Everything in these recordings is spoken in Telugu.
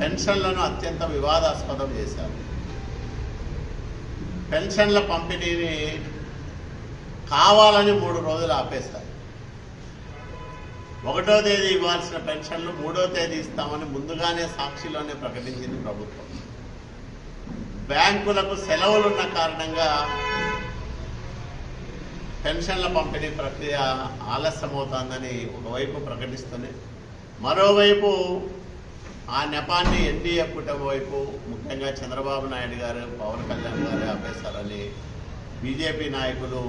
పెన్షన్లను అత్యంత వివాదాస్పదం చేశారు. పెన్షన్ల పంపిణీని కావాలని మూడు రోజులు ఆపేస్తారు. ఒకటో తేదీ ఇవ్వాల్సిన పెన్షన్లు మూడో తేదీ ఇస్తామని ముందుగానే సాక్షిలోనే ప్రకటించింది ప్రభుత్వం. బ్యాంకులకు సెలవులున్న కారణంగా పెన్షన్ల పంపిణీ ప్రక్రియ ఆలస్యమవుతోందని ఒకవైపు ప్రకటిస్తూనే మరోవైపు ఆ నెపాన్ని ఎన్డీఏ కూటమి వైపు ముఖ్యంగా చంద్రబాబు నాయుడు గారు పవన్ కళ్యాణ్ గారు ఆపేశారని బీజేపీ నాయకులు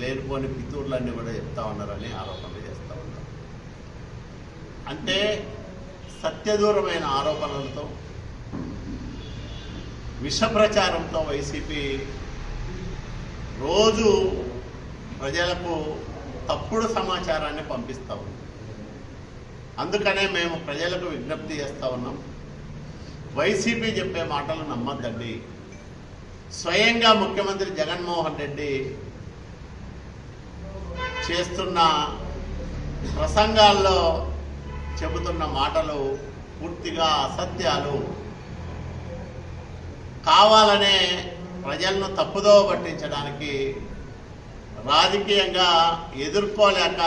లేనిపోని పితూర్లన్నీ కూడా చెప్తా ఉన్నారని ఆరోపణలు చేస్తూ ఉన్నారు. అంటే సత్యదూరమైన ఆరోపణలతో విష ప్రచారంతో వైసీపీ రోజు ప్రజలకు తప్పుడు సమాచారాన్ని పంపిస్తూ ఉంది. అందుకనే మేము ప్రజలకు విజ్ఞప్తి చేస్తూ ఉన్నాం. వైసీపీ చెప్పే మాటలు నమ్మద్దండి. స్వయంగా ముఖ్యమంత్రి జగన్మోహన్ రెడ్డి చేస్తున్న ప్రసంగాల్లో చెబుతున్న మాటలు పూర్తిగా అసత్యాలు. కావాలనే ప్రజలను తప్పుదోవ పట్టించడానికి రాజకీయంగా ఎదుర్కోలేక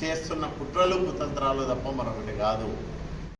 చేస్తున్న కుట్రలు కుతంత్రాలు తప్ప మరొకటి కాదు.